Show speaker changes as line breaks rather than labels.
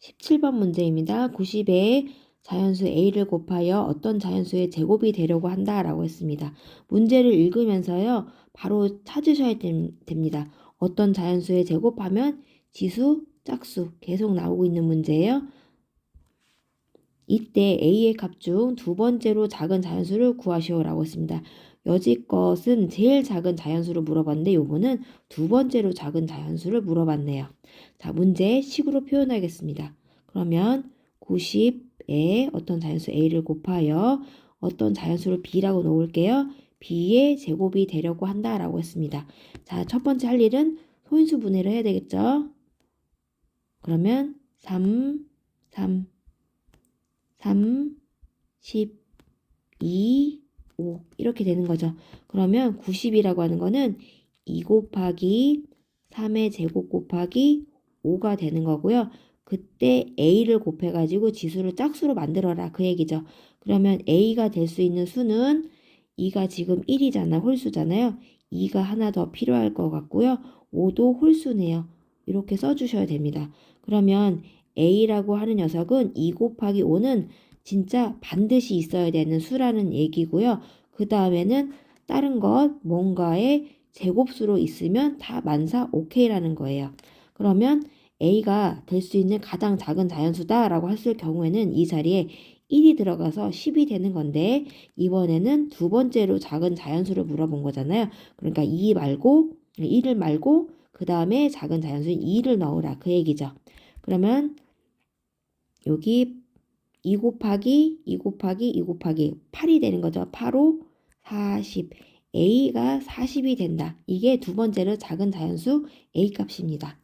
17번 문제입니다. 90에 자연수 a를 곱하여 어떤 자연수의 제곱이 되려고 한다라고 했습니다. 문제를 읽으면서요. 바로 찾으셔야 됨- 됩니다. 어떤 자연수의 제곱하면 지수, 짝수 계속 나오고 있는 문제예요. 이때 a의 값 중 두 번째로 작은 자연수를 구하시오라고 했습니다. 여지껏은 제일 작은 자연수를 물어봤는데 요거는 두 번째로 작은 자연수를 물어봤네요. 자, 문제 식으로 표현하겠습니다. 그러면 90에 어떤 자연수 a를 곱하여 어떤 자연수를 b라고 놓을게요. b의 제곱이 되려고 한다라고 했습니다. 자, 첫 번째 할 일은 소인수 분해를 해야 되겠죠? 그러면 3, 3, 3, 10, 2, 5 이렇게 되는 거죠. 그러면 90이라고 하는 거는 2 곱하기 3의 제곱 곱하기 5가 되는 거고요. 그때 a를 곱해가지고 지수를 짝수로 만들어라 그 얘기죠. 그러면 a가 될 수 있는 수는 2가 지금 1이잖아 홀수잖아요. 2가 하나 더 필요할 것 같고요. 5도 홀수네요. 이렇게 써주셔야 됩니다. 그러면 a라고 하는 녀석은 2 곱하기 5는 진짜 반드시 있어야 되는 수라는 얘기고요. 그 다음에는 다른 것 뭔가의 제곱수로 있으면 다 만사 오케이라는 거예요. 그러면 a가 될 수 있는 가장 작은 자연수다라고 했을 경우에는 이 자리에 1이 들어가서 10이 되는 건데 이번에는 두 번째로 작은 자연수를 물어본 거잖아요. 그러니까 2 말고 1을 말고 그 다음에 작은 자연수인 2를 넣으라 그 얘기죠. 그러면 여기 2 곱하기 2 곱하기 2 곱하기 8이 되는 거죠. 8호 40. a가 40이 된다. 이게 두 번째로 작은 자연수 a 값입니다.